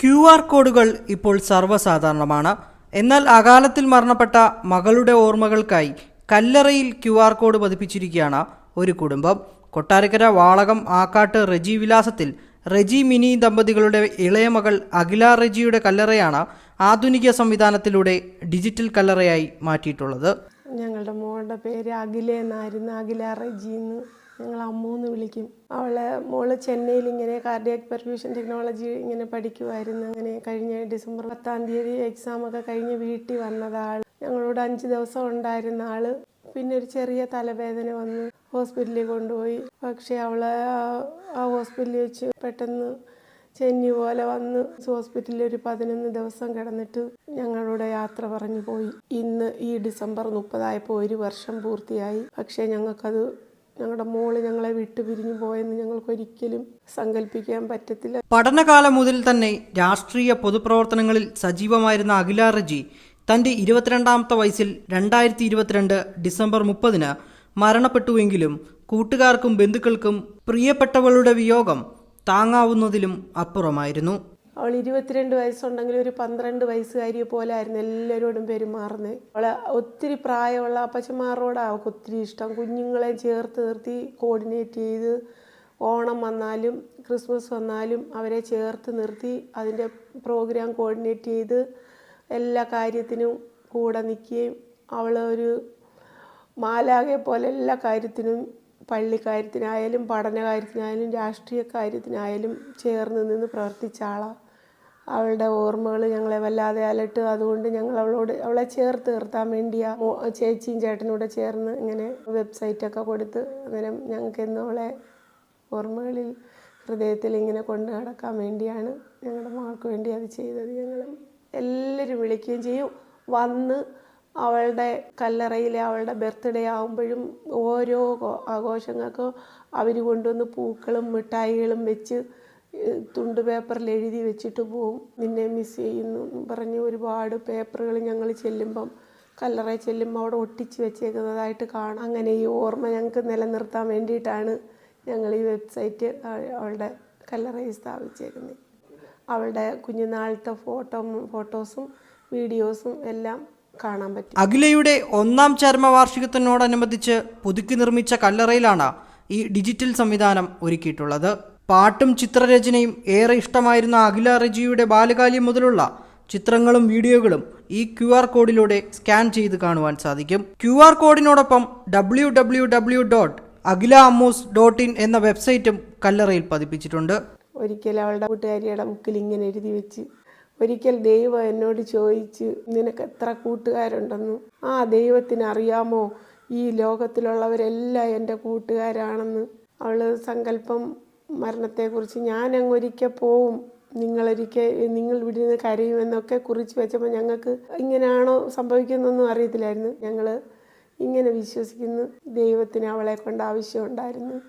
Q R കോഡുകൾ ഇപ്പോൾ സർവസാധാരണമാണ്. എന്നാൽ അകാലത്തിൽ മരണപ്പെട്ട മകളുടെ ഓർമ്മകൾക്കായി കല്ലറയിൽ ക്യു ആർ കോഡ് പതിപ്പിച്ചിരിക്കുകയാണ് ഒരു കുടുംബം. കൊട്ടാരക്കര വാളകം ആക്കാട്ട് റെജി വിലാസത്തിൽ റെജി മിനി ദമ്പതികളുടെ ഇളയ മകൾ അഖില റെജിയുടെ കല്ലറയാണ് ആധുനിക സംവിധാനത്തിലൂടെ ഡിജിറ്റൽ കല്ലറയായി മാറ്റിയിട്ടുള്ളത്. ഞങ്ങളുടെ മോളുടെ പേര് അഖില എന്നായിരുന്നു അഖില ഞങ്ങൾ അമ്മൂന്ന് വിളിക്കും. അവളെ മോൾ ചെന്നൈയിൽ ഇങ്ങനെ കാർഡിയാക് പെർഫ്യൂഷൻ ടെക്നോളജി ഇങ്ങനെ പഠിക്കുമായിരുന്നു അങ്ങനെ കഴിഞ്ഞ ഡിസംബർ പത്താം തീയതി എക്സാം ഒക്കെ കഴിഞ്ഞ് വീട്ടിൽ വന്നതാൾ ഞങ്ങളോട് അഞ്ച് ദിവസം ഉണ്ടായിരുന്ന ആൾ. പിന്നെ ഒരു ചെറിയ തലവേദന വന്ന്. ഹോസ്പിറ്റലിൽ കൊണ്ടുപോയി. പക്ഷേ അവളെ ആ ഹോസ്പിറ്റലിൽ വെച്ച് പെട്ടെന്ന് ചെന്നി പോലെ വന്ന് ഹോസ്പിറ്റലിൽ ഒരു പതിനൊന്ന് ദിവസം കിടന്നിട്ട് ഞങ്ങളുടെ യാത്ര പറഞ്ഞു പോയി. ഇന്ന് ഈ ഡിസംബർ മുപ്പതായപ്പോൾ ഒരു വർഷം പൂർത്തിയായി. പക്ഷേ ഞങ്ങൾക്കത് ഞങ്ങളുടെ മോൾ ഞങ്ങളെ വിട്ടു പിരിഞ്ഞു പോയെന്ന് ഞങ്ങൾക്ക് ഒരിക്കലും സങ്കല്പിക്കാൻ പറ്റത്തില്ല. പഠനകാലം മുതൽ തന്നെ രാഷ്ട്രീയ പൊതുപ്രവർത്തനങ്ങളിൽ സജീവമായിരുന്ന അഖില റജി തന്റെ ഇരുപത്തിരണ്ടാമത്തെ വയസ്സിൽ രണ്ടായിരത്തി ഇരുപത്തിരണ്ട് ഡിസംബർ മുപ്പതിന് മരണപ്പെട്ടുവെങ്കിലും കൂട്ടുകാർക്കും ബന്ധുക്കൾക്കും പ്രിയപ്പെട്ടവളുടെ വിയോഗം താങ്ങാവുന്നതിലും അപ്പുറമായിരുന്നു. അവൾ ഇരുപത്തിരണ്ട് വയസ്സുണ്ടെങ്കിൽ ഒരു പന്ത്രണ്ട് വയസ്സുകാരിയെ പോലെ ആയിരുന്നു എല്ലാവരോടും പെരുമാറുന്നത്. അവളെ ഒത്തിരി പ്രായമുള്ള അപ്പച്ചന്മാരോടാണ് അവൾക്ക് ഒത്തിരി ഇഷ്ടം. കുഞ്ഞുങ്ങളെ ചേർത്ത് നിർത്തി കോർഡിനേറ്റ് ചെയ്ത് ഓണം വന്നാലും ക്രിസ്മസ് വന്നാലും അവരെ ചേർത്ത് നിർത്തി അതിന്റെ പ്രോഗ്രാം കോർഡിനേറ്റ് ചെയ്ത് എല്ലാ കാര്യത്തിനും കൂടെ നിൽക്കുകയും അവൾ ഒരു മാലാകെ പോലെ എല്ലാ കാര്യത്തിനും പള്ളിക്കാര്യത്തിനായാലും പഠന കാര്യത്തിനായാലും രാഷ്ട്രീയ കാര്യത്തിനായാലും ചേർന്ന് നിന്ന് പ്രവർത്തിച്ച ആളാണ് അവളുടെ ഓർമ്മകൾ ഞങ്ങളെ വല്ലാതെ അലട്ട്. അതുകൊണ്ട് ഞങ്ങൾ അവളോട് അവളെ ചേർത്ത് നിർത്താൻ വേണ്ടിയാ ചേച്ചിയും ചേട്ടനും കൂടെ ചേർന്ന് ഇങ്ങനെ വെബ്സൈറ്റൊക്കെ കൊടുത്ത് അന്നേരം ഞങ്ങൾക്ക് എന്നും അവളെ ഓർമ്മകളിൽ ഹൃദയത്തിൽ ഇങ്ങനെ കൊണ്ടു നടക്കാൻ വേണ്ടിയാണ് ഞങ്ങളുടെ മകൾക്ക് വേണ്ടി അത് ചെയ്തത്. ഞങ്ങൾ എല്ലാവരും വിളിക്കുകയും ചെയ്യും. വന്ന് അവളുടെ കല്ലറയിലെ അവളുടെ ബർത്ത്ഡേ ആകുമ്പോഴും ഓരോ ആഘോഷങ്ങൾക്കും അവർ കൊണ്ടുവന്ന് പൂക്കളും മിഠായികളും വെച്ച് തുണ്ട് പേപ്പറിൽ എഴുതി വെച്ചിട്ട് പോവും. നിന്നെ മിസ് ചെയ്യുന്നു പറഞ്ഞ് ഒരുപാട് പേപ്പറുകൾ ഞങ്ങൾ ചെല്ലുമ്പം കല്ലറയിൽ ചെല്ലുമ്പോൾ അവിടെ ഒട്ടിച്ച് വെച്ചേക്കുന്നതായിട്ട് കാണാം. അങ്ങനെ ഈ ഓർമ്മ ഞങ്ങൾക്ക് നിലനിർത്താൻ വേണ്ടിയിട്ടാണ് ഞങ്ങൾ ഈ വെബ്സൈറ്റ് അവളുടെ കല്ലറയിൽ സ്ഥാപിച്ചേക്കുന്നത്. അവളുടെ കുഞ്ഞുനാളത്തെ ഫോട്ടോ ഫോട്ടോസും വീഡിയോസും എല്ലാം കാണാൻ പറ്റും. അഖിലയുടെ ഒന്നാം ചരമവാർഷികത്തിനോടനുബന്ധിച്ച് പുതുക്കി നിർമ്മിച്ച കല്ലറയിലാണ് ഈ ഡിജിറ്റൽ സംവിധാനം ഒരുക്കിയിട്ടുള്ളത്. പാട്ടും ചിത്രരചനയും ഏറെ ഇഷ്ടമായിരുന്ന അഖില റിജിയുടെ ബാല്യകാലം മുതലുള്ള ചിത്രങ്ങളും വീഡിയോകളും ഈ ക്യു ആർ കോഡിലൂടെ സ്കാൻ ചെയ്ത് കാണുവാൻ സാധിക്കും. Q R കോഡിനോടൊപ്പം W W W dot Akhila Ammus dot in എന്ന വെബ്സൈറ്റും കല്ലറയിൽ പതിപ്പിച്ചിട്ടുണ്ട്. ഒരിക്കൽ അവളുടെ കൂട്ടുകാരിയുടെ ബുക്കിൽ ഇങ്ങനെ എഴുതി വെച്ച് ഒരിക്കൽ ദൈവം എന്നോട് ചോദിച്ച് നിനക്ക് എത്ര കൂട്ടുകാരുണ്ടെന്ന്? ആ ദൈവത്തിന് അറിയാമോ? ഈ ലോകത്തിലുള്ളവരെല്ലാം എന്റെ കൂട്ടുകാരാണെന്ന്. അവൾ സങ്കല്പം മരണത്തെക്കുറിച്ച് ഞാൻ അങ്ങൊരിക്കൽ പോവും നിങ്ങളൊരിക്കൽ നിങ്ങൾ ഇവിടെ നിന്ന് കരയുമെന്നൊക്കെ കുറിച്ച് വെച്ചപ്പോൾ ഞങ്ങൾക്ക് ഇങ്ങനെയാണോ സംഭവിക്കുന്നതെന്നും അറിയത്തില്ലായിരുന്നു. ഞങ്ങൾ ഇങ്ങനെ വിശ്വസിക്കുന്നു. ദൈവത്തിന് അവളെ കൊണ്ട് ആവശ്യമുണ്ടായിരുന്നു.